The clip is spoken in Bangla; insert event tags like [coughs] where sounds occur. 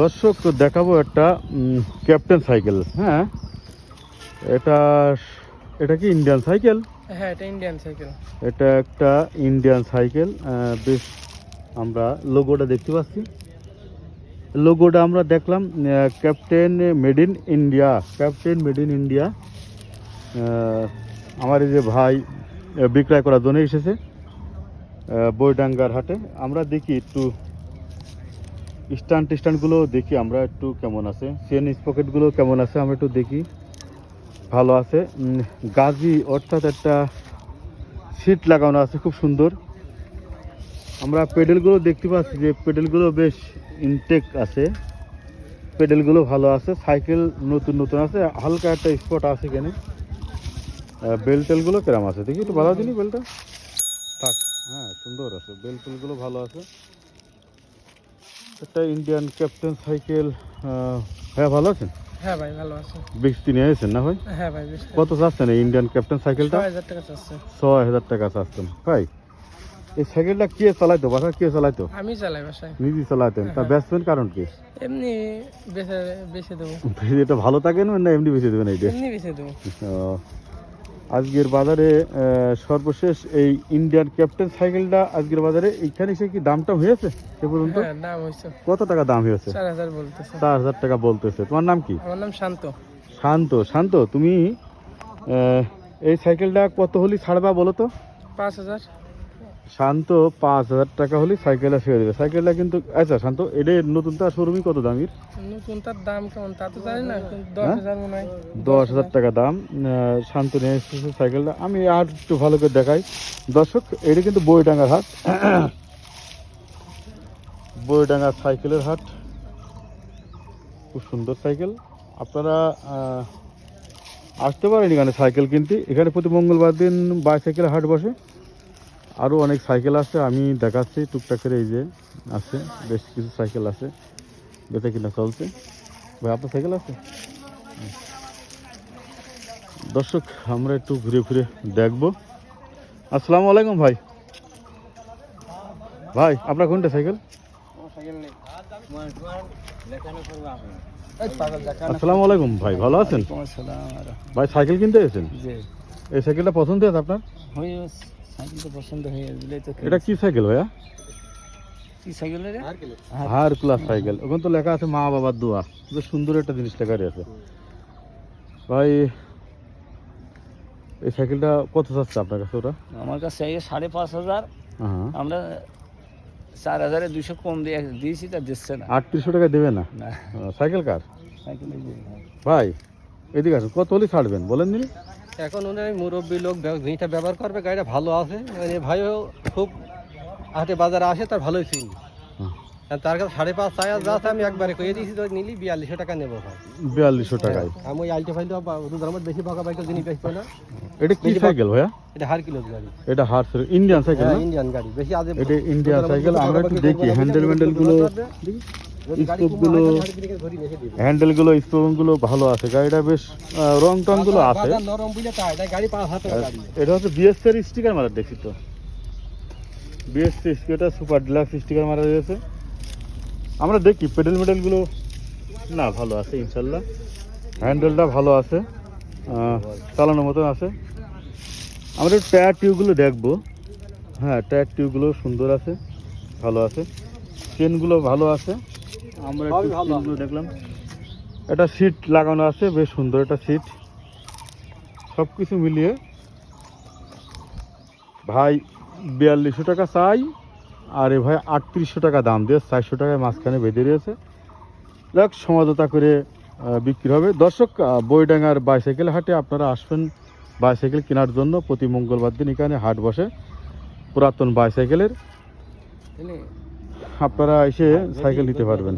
দর্শক দেখাবো একটা ক্যাপ্টেন সাইকেল হ্যাঁ? এটা এটা কি ইন্ডিয়ান সাইকেল হ্যাঁ এটা ইন্ডিয়ান সাইকেল এটা একটা ইন্ডিয়ান সাইকেল বেশ আমরা লোগোটা দেখতে পাচ্ছি। লোগোটা আমরা দেখলাম captain made in India captain made in India আমার এই যে ভাই বিক্রয় করার জন্য এসেছে বইডাঙ্গার হাটে। আমরা দেখি একটু স্ট্যান্ড টিস্ট্যান্ডগুলো দেখি আমরা একটু কেমন আছে। চেন স্পকেটগুলো কেমন আছে আমরা একটু দেখি। ভালো আছে। গাজি অর্থাৎ একটা সিট লাগানো আছে, খুব সুন্দর। আমরা পেডেলগুলো দেখতে পাচ্ছি যে পেডেলগুলো বেশ ইনটেক আছে। পেডেলগুলো ভালো আছে, সাইকেল নতুন নতুন আছে, হালকা একটা স্পট আছে বেল টেলগুলো কেরাম আছে? দেখি একটু ভালো দিনি বেলটা থাক হ্যাঁ সুন্দর আছে। বেল টেলগুলো ভালো আছে। একটা ইন্ডিয়ান ক্যাপ্টেন সাইকেল হ্যাঁ ভালো আছেন? হ্যাঁ ভাই ভালো আছে। বৃষ্টি নিয়ে এসেছেন না ভাই? হ্যাঁ ভাই কত চাচ্ছেন এই ইন্ডিয়ান ক্যাপ্টেন সাইকেলটা ছয় হাজার টাকা চাচ্ছে। ছয় হাজার টাকা চাচ্ছেন। ভাই এই সাইকেলটা কে চালাইতো বাসা? কে চালাইতো? আমি চালাই বাসায়। নিজে তা। বেচবেন কারণ কি? এমনি দেবো। এটা ভালো থাকে না এমনি বেঁচে দেবেন এইটা এমনি বেছে দেবো। ও, আজকের বাজারে সর্বশেষ এই ইন্ডিয়ান ক্যাপ্টেন সাইকেলটা আজকের বাজারে এইখানে সে কি দামটা হয়েছে সে পর্যন্ত? হ্যাঁ কত টাকা দাম হয়েছে? চার হাজার বলতেছে। চার হাজার টাকা বলতেছে। তোমার নাম কি? আমার নাম শান্ত। শান্ত শান্ত তুমি এই সাইকেলটা কত হলি ছাড়বা বলো তো? পাঁচ হাজার। শান্ত পাঁচ হাজার টাকা হলে সাইকেলটা ছেড়ে দেবে। সাইকেলটা কিন্তু আচ্ছা শান্ত এটা নতুন তার শোরুমই কত দামের? নতুন তার দাম কেমন? তা তো জানি না দশ হ্যাঁ? দশ হাজার টাকা দাম শান্ত নিয়ে এসেছে সাইকেলটা। আমি আর একটু ভালো করে দেখাই। দর্শক এটা কিন্তু বইডাঙ্গার হাট। [coughs] বইডাঙ্গার সাইকেলের হাট। খুব সুন্দর সাইকেল। আপনারা আসতে পারেন এখানে সাইকেল কিনতে। এখানে প্রতি মঙ্গলবার দিন বাইসাইকেল হাট বসে। আরও অনেক সাইকেল আছে আমি দেখাচ্ছি টুকটাক করে এই যে আছে বেশ কিছু সাইকেল আছে বেঁচে কিনা চলছে। ভাই আপনার সাইকেল আছে? দর্শক আমরা একটু ঘুরে ফিরে দেখব। আসসালামু আলাইকুম ভাই। ভাই আপনার কোনটা সাইকেল? আসসালামু আলাইকুম ভাই ভালো আছেন? ভাই সাইকেল কিনতে এসেছেন এই সাইকেলটা পছন্দ হয়েছে আপনার? সাইকেল তো পছন্দ হয়ে গেলে তো এটা কি সাইকেল ভাইয়া? কি সাইকেল রে হার ক্লাস। সাইকেল। ওখানে তো লেখা আছে মা বাবার দোয়া। বেশ সুন্দর একটা জিনিস লেখা আছে। ভাই এই সাইকেলটা কত চাচ্ছে আপনার কাছে ওটা? আমার কাছে এই সাড়ে পাঁচ হাজার। হ্যাঁ। আমরা চার হাজারে দুশো কম দিয়ে দিয়েছি তা দিচ্ছে না। আটত্রিশশো টাকা দেবে না? সাইকেল কার? সাইকেল ভাই এদিকে আসুন। কত হলে ছাড়বেন? বলেন দিন এখন উনি মুরব্বী লোক জিনিসটা ব্যবহার করবে গাড়িটা ভালো আছে মানে ভাইও খুব হাটে বাজারে আসে তার ভালোই চিনি হ্যাঁ। তার কাছে সাড়ে পাঁচ চার হাজার আমি একবারে কয়ে দিয়েছি তো নিলি বিয়াল্লিশশো টাকা নেব ভাই বিয়াল্লিশশো টাকায় আমি ওই আলটি ফাইলটা দুধার মধ্যে বেশি ভাগা বাইকের জিনিস বেচবো না এটা কি সাইকেল ভাইয়া এটা হার কিলো গাড়ি এটা হার্ড ইন্ডিয়ান সাইকেল হ্যাঁ ইন্ডিয়ান গাড়ি বেশি আজ এটা ইন্ডিয়ান সাইকেল আমরা একটু দেখি হ্যান্ডেল ম্যান্ডেলগুলো স্টোভ গুলো হ্যান্ডেলগুলো ভালো আছে গাড়িটা বেশ রং টংগুলো আছে। এটা হচ্ছে বিএসসি এর স্টিকার মারা দেখছি তো। বিএসসি স্টিকারটা সুপার ডিলাক্স স্টিকার মারা রয়েছে আমরা দেখি পেডেল মেডেলগুলো না ভালো আছে ইনশাল্লাহ। হ্যান্ডেলটা ভালো আছে চালানোর মতন আছে। আমরা টায়ার টিউবগুলো দেখব। হ্যাঁ টায়ার টিউবগুলো সুন্দর আছে ভালো আছে। চেনগুলো ভালো আছে। আমরা একটু দেখলাম। একটা সিট লাগানো আছে বেশ সুন্দর একটা সিট সব কিছু মিলিয়ে ভাই বিয়াল্লিশশো টাকা চাই আর এ ভাই আটত্রিশশো টাকা দাম দিয়ে চারশো টাকায় মাঝখানে বেঁধে রয়েছে দেখ সমাধতা করে বিক্রি হবে। দর্শক বইডাঙ্গার বাইসাইকেল হাটে আপনারা আসবেন বাইসাইকেল কেনার জন্য। প্রতি মঙ্গলবার দিন এখানে হাট বসে পুরাতন বাইসাইকেলের। আপনারা এসে সাইকেল নিতে পারবেন।